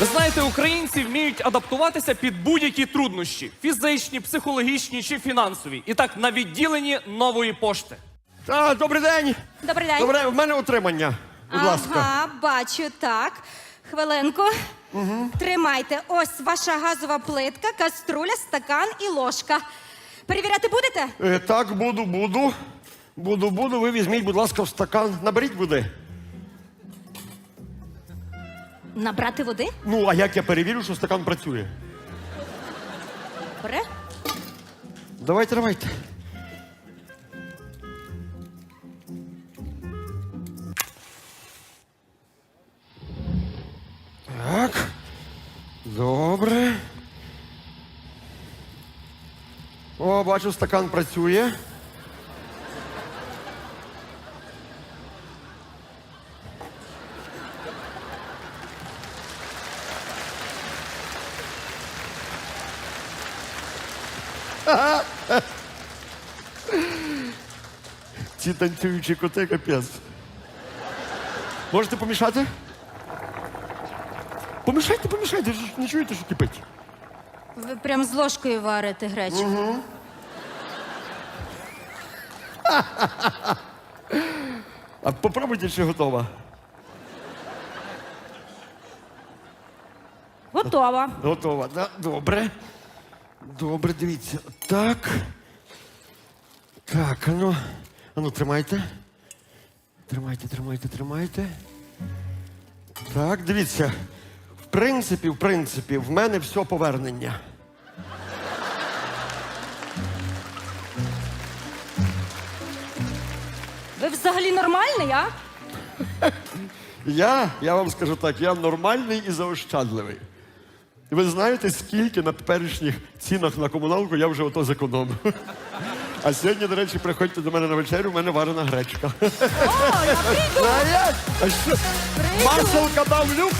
Ви знаєте, українці вміють адаптуватися під будь-які труднощі: фізичні, психологічні чи фінансові. І так на відділенні нової пошти. А, добрий день. Добрий день. Добре, в мене утримання. Будь ласка. Бачу, так. Хвилинку. Тримайте. Ось ваша газова плитка, каструля, стакан і ложка. Перевіряти будете? Е, так, буду, буду. Буду, буду. Ви візьміть, будь ласка, в стакан. Наберіть води. Набрати води? Ну, а як я перевірю, що стакан працює? Добре. Давайте, давайте. Так. Добре. О, бачу, стакан працює. Ці танцюючі коти капець. Можете помішати? Помішайте, помішайте, ж не чуєте, що кипить. Ви прям з ложкою варите гречку. А попробуйте, чи готова. Готова. Готова, да? Добре. Добре, дивіться. Так. Так, ану. Ану, тримайте. Тримайте, тримайте, тримайте. Так, дивіться. В принципі, в принципі, в мене все повернення. Ви взагалі нормальний, а? Я, я вам скажу так, я нормальний і заощадливий. І ви знаєте, скільки на теперішніх цінах на комуналку я вже ото зекономив. А сьогодні, до речі, приходьте до мене на вечерю, у мене варена гречка. О, я прийду. А я? А що? Маршалка дав люк?